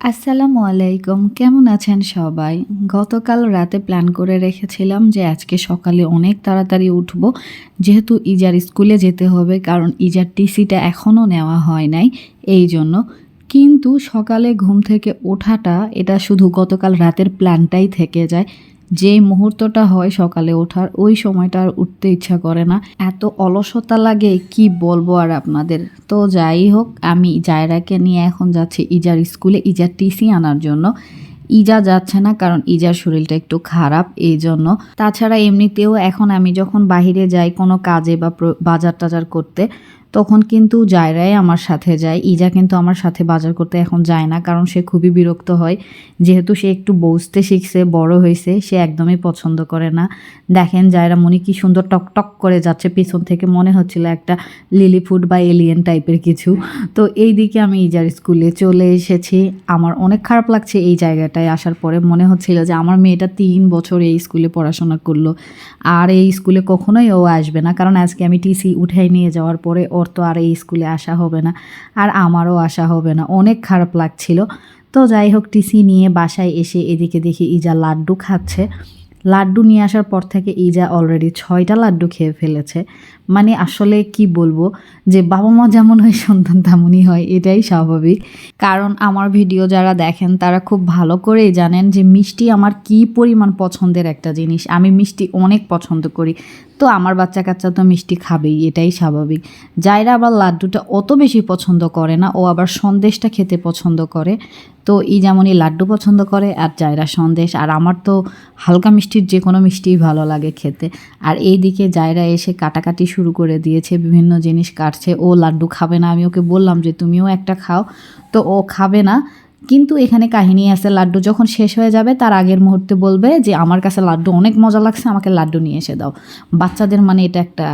আসসালামু আলাইকুম, কেমন আছেন সবাই? গতকাল রাতে প্ল্যান করে রেখেছিলাম যে আজকে সকালে অনেক তাড়াতাড়ি উঠব, যেহেতু ইজার স্কুলে যেতে হবে, কারণ ইজার টিসিটা এখনও নেওয়া হয় নাই এই জন্য। কিন্তু সকালে ঘুম থেকে ওঠাটা, এটা শুধু গতকাল রাতের প্ল্যানটাই থেকে যায়। যে মুহূর্তটা হয় সকালে ওঠার, ওই সময়টা আর উঠতে ইচ্ছা করে না। এত অলসতা লাগে, কি বলব আর আপনাদের? তো যাই হোক, আমি জায়রাকে নিয়ে এখন যাচ্ছি ইজার স্কুলে, ইজার টিসি আনার জন্য। ইজা যাচ্ছে না কারণ ইজার শরীরটা একটু খারাপ, এই জন্য। তাছাড়া এমনিতেও এখন আমি যখন বাইরে যাই কোনো কাজে বা বাজার টাজার করতে তখন কিন্তু জায়রাই আমার সাথে যায়। ইজা কিন্তু আমার সাথে বাজার করতে এখন যায় না, কারণ সে খুবই বিরক্ত হয়। যেহেতু সে একটু বসতে শিখছে, বড় হয়েছে, সে একদমই পছন্দ করে না। দেখেন জায়রা মনি কি সুন্দর টক টক করে যাচ্ছে, পিছন থেকে মনে হচ্ছিল একটা লিলি ফুড বা এলিয়েন টাইপের কিছু। তো এই দিকে আমি ইজার স্কুলে চলে এসেছি। আমার অনেক খারাপ লাগছে এই জায়গাটায় আসার পরে। মনে হচ্ছিল যে আমার মেয়েটা তিন বছর এই স্কুলে পড়াশোনা করল। আর এই স্কুলে কখনোই ও আসবে না, কারণ আজকে আমি টিসি উঠাই নিয়ে যাওয়ার পরে ওর তো আর এই স্কুলে আসা হবে না, আর আমারও আসা হবে না। অনেক খারাপ লাগছিল। তো যাই হোক, টিসি নিয়ে বাসায় এসে এদিকে দেখি ইজা লাড্ডু খাচ্ছে। লাড্ডু নিয়ে আসার পর থেকে ইজা অলরেডি ছয়টা লাড্ডু খেয়ে ফেলেছে। মানে আসলে কি বলব, যে বাবা মা যেমন হয়, সন্তান তেমনই হয়, এটাই স্বাভাবিক। কারণ আমার ভিডিও যারা দেখেন, তারা খুব ভালো করেই জানেন যে মিষ্টি আমার কি পরিমাণ পছন্দের একটা জিনিস। আমি মিষ্টি অনেক পছন্দ করি। তো আমার বাচ্চা কাচ্চা তো মিষ্টি খাবেই, এটাই স্বাভাবিক। যাইরা আবার লাড্ডুটা অত বেশি পছন্দ করে না, ও আবার সন্দেশটা খেতে পছন্দ করে। তো এই যেমনই লাড্ডু পছন্দ করে আর জায়রা সন্দেশ, আর আমার তো হালকা মিষ্টির যে কোনো মিষ্টিই ভালো লাগে খেতে। আর এই দিকে জায়রা এসে কাটাকাটি শুরু করে দিয়েছে, বিভিন্ন জিনিস কাটছে। ও লাড্ডু খাবে না, আমি ওকে বললাম যে তুমিও একটা খাও। তো ও খাবে না, কিন্তু এখানে কাহিনী আছে, লাড্ডু যখন শেষ হয়ে যাবে, তার আগের মুহূর্তে বলবে যে, আমার কাছে লাড্ডু অনেক মজা লাগছে, আমাকে লাড্ডু নিয়ে এসে দাও। বাচ্চাদের মানে এটা একটা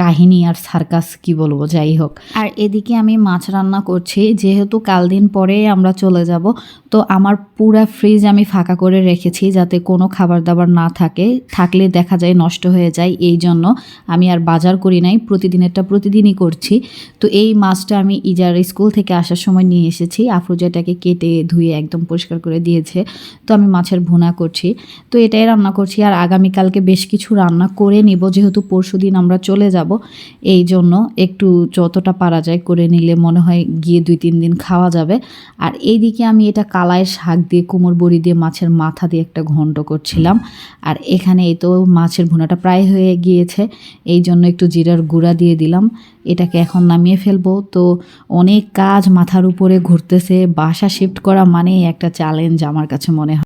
কাহিনী আর সার্কাস কি বলব, যাই হোক। আর এদিকে আমি মাছ রান্না করছি, যেহেতু কাল দিন পরে আমরা চলে যাব, তো আমার পুরা ফ্রিজ আমি ফাঁকা করে রেখেছি যাতে কোনো খাবার দাবার না থাকে, থাকলে দেখা যায় নষ্ট হয়ে যায়, এই জন্য আমি আর বাজার করি নাই, প্রতিদিনেরটা প্রতিদিনই করছি। তো এই মাছটা আমি ইজার স্কুল থেকে আসার সময় নিয়ে এসেছি আফরোজাটাকে কেটে ধুয়ে একদম পরিষ্কার করে দিয়েছে, তো আমি মাছের ভুনা করছি। তো এটাই রান্না করছি, আর আগামীকালকে বেশ কিছু রান্না করে নিব, যেহেতু পরশু দিন আমরা চলে যাব। এই জন্য একটু যতটা পারা যায় করে নিলে মনে হয় গিয়ে দুই তিন দিন খাওয়া যাবে। আর এইদিকে আমি এটা কালায়ের শাক দিয়ে, কোমর বড়ি দিয়ে, মাছের মাথা দিয়ে একটা ঘন্ট করছিলাম। আর এখানে এই তো মাছের ভুনাটা প্রায় হয়ে গিয়েছে। এই জন্য একটু জিরার গুঁড়া দিয়ে দিলাম। এটাকে এখন নামিয়ে ফেলব। তো অনেক কাজ মাথার উপরে ঘুরতেছে। বাসা শিফট করা মানে একটা চ্যালেঞ্জ আমার কাছে মনে হয়।